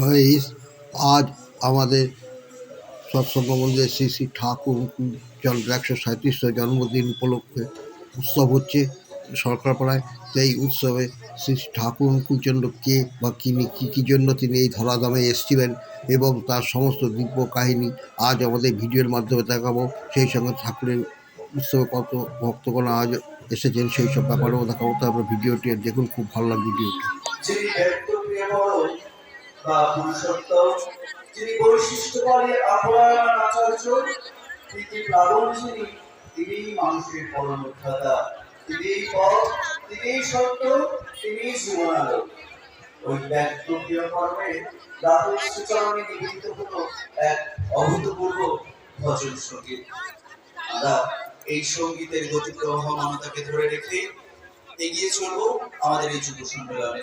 Guys আজ আমাদের সৎসঙ্গ মন্দিরে শ্রী শ্রী ঠাকুর একশো সাঁত্রিশশো জন্মদিন উপলক্ষে উৎসব হচ্ছে। সরকারপাড়ায় সেই উৎসবে শ্রী ঠাকুর অনুকূলচন্দ্র কে বা কিনি কী কী জন্য তিনি এই ধরাধামে এসেছিলেন এবং তার সমস্ত দিব্য কাহিনী আজ আমাদের ভিডিওর মাধ্যমে দেখাবো। সেই সঙ্গে ঠাকুরের উৎসবে কত ভক্তগণ আজ এসেছেন সেই সব ব্যাপারেও দেখাবো। তো আমরা ভিডিওটি দেখুন, খুব ভালো লাগবে ভিডিওটি। বা পুরুষোত্তম, যিনি বৈশিষ্ট্য বলে অপরায়ণ আচার্য, তিনি প্লাবন যিনি, তিনি মানুষের পরম তিনি পথ, তিনি সত্য, তিনি জীবনালো ওই ব্যক্ত কর্মে দ্বাদশ চরণে নিবেদিত হলো এক অভূতপূর্ব ভজন সংগীত। আমরা এই সঙ্গীতের গতি প্রবহমানতাকে ধরে রেখে এগিয়ে চলবো আমাদের এই যুব সম্মেলনে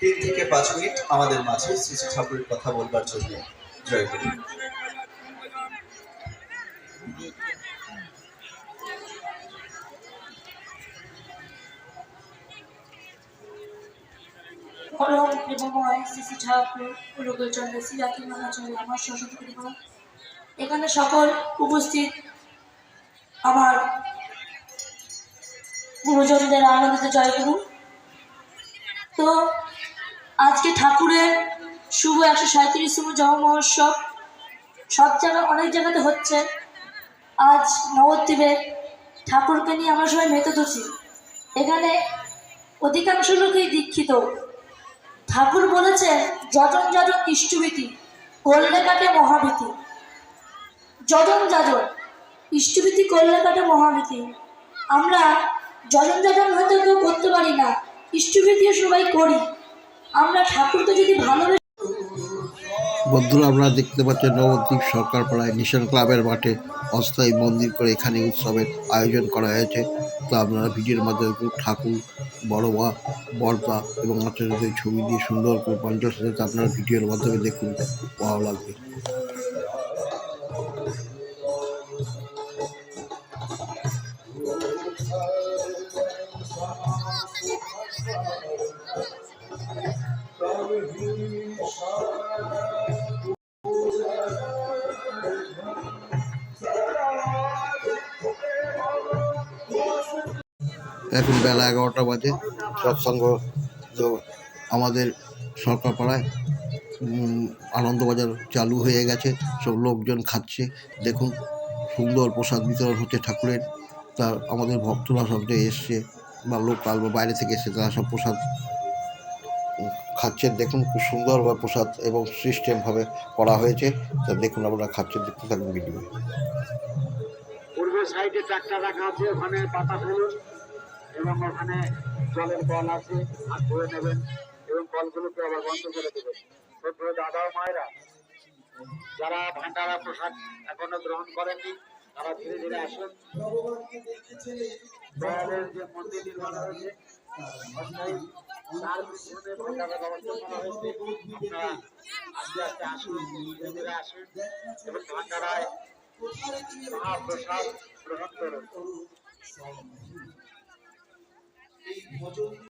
তিন থেকে পাঁচ মিনিট আমাদের মাঝে শ্রী ঠাকুরের কথা বলবার জন্য জয় গুরু মহাচন্দ্র, আমার এখানে সকল উপস্থিত আমার গুরুজনদের আনন্দিত জয়গুরু তো আজকে ঠাকুরের শুভ একশো সাঁত্রিশতম জন্ম মহোৎসব। সব জায়গায় অনেক জায়গাতে হচ্ছে। আজ নবদ্বীপে ঠাকুরকে নিয়ে আমরা সবাই মেতে ধরছি। এখানে অধিকাংশ লোকই দীক্ষিত। ঠাকুর বলেছে যজন যাজন ইষ্টভীতি, করলে কাটে মহাভীতি। যজন যাজন ইষ্টভীতি, করলে কাটে মহাভীতি। আমরা যজন যাজন হয়তো কেউ করতে পারি না ইষ্টভীতিও সবাই করি। আমরা ঠাকুরকে যদি ভালোবেসে বন্ধুরা আপনারা দেখতে পাচ্ছেন নবদ্বীপ সরকার পাড়ায় মিশন ক্লাবের মাঠে অস্থায়ী মন্দির করে এখানে উৎসবের আয়োজন করা হয়েছে। তো আপনারা ভিডিওর মাধ্যমে ঠাকুর বড় মা বর্দা এবং আচার্যদের ছবি দিয়ে সুন্দর করে পঞ্চাশ হাজার আপনারা ভিডিওর মাধ্যমে দেখুন, ভালো লাগবে। এখন বেলা এগারোটা বাজে। সৎসঙ্গ আমাদের সরকার পাড়ায় আনন্দবাজার চালু হয়ে গেছে। সব লোকজন খাচ্ছে। দেখুন, সুন্দর প্রসাদ বিতরণ হচ্ছে ঠাকুরের। তা আমাদের ভক্তরা সব যে এসছে বা লোকাল বা বাইরে থেকে এসছে, তারা সব প্রসাদ খাচ্ছেন দেখুন, খুব সুন্দরভাবে প্রসাদ এবং সিস্টেমভাবে করা হয়েছে। তা দেখুন, আপনারা খাচ্ছেন, দেখতে থাকুন ভিডিও সাইডে ট্রাক্টর রাখা আছে, ওখানে পাতা ফেলুন। এবং ওখানে জলের কল আছে, আর ধুয়ে নেবেন এবং কলগুলোকে আবার বন্ধ করে দেবেন। ছোট দাদা ও মায়েরা, যারা ভান্ডারা প্রসাদ এখনও গ্রহণ করেননি, তারা ধীরে ধীরে আসুন। দয়ালের যে মন্দির নির্মাণ হয়েছে তার পিছনে ভান্ডারের ব্যবস্থা করা আস্তে আস্তে ধীরে ধীরে আসুন এবং ভান্ডারায় মহাপ্রসাদ গ্রহণ করুন। 我就。